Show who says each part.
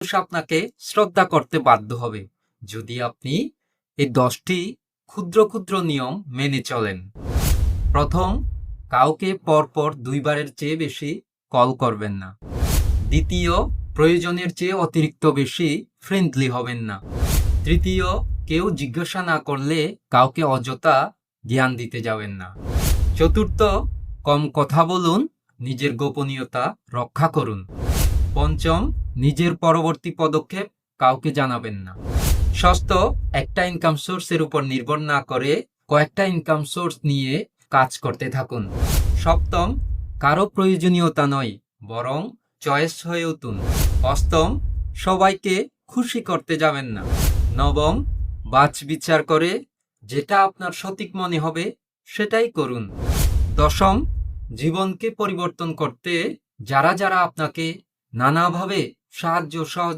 Speaker 1: মানুষ আপনাকে শ্রদ্ধা করতে বাধ্য হবে। যদি আপনি এই দশটি ক্ষুদ্র ক্ষুদ্র নিয়ম মেনে চলেন। প্রথম, কাউকে পরপর দুইবারের চেয়ে বেশি কল করবেন না। দ্বিতীয়, প্রয়োজনের চেয়ে অতিরিক্ত বেশি ফ্রেন্ডলি হবেন না। তৃতীয়, কেউ জিজ্ঞাসা না করলে কাউকে অযথা জ্ঞান দিতে যাবেন না। চতুর্থ, কম কথা বলুন, নিজের গোপনীয়তা রক্ষা করুন। পঞ্চম নিজের পরবর্তী পদক্ষেপ কাউকে জানাবেন না। ষষ্ঠ, একটা ইনকাম সোর্সের উপর নির্ভর না করে কয়েকটা ইনকাম সোর্স নিয়ে কাজ করতে থাকুন। সপ্তম, কারও প্রয়োজনীয়তা নয়, বরং চয়েস হয়ে উঠুন। অষ্টম, সবাইকে খুশি করতে যাবেন না। নবম বাছ বিচার করে যেটা আপনার সঠিক মনে হবে সেটাই করুন। দশম, জীবনকে পরিবর্তন করতে যারা যারা আপনাকে নানাভাবে সাহায্য সহযোগ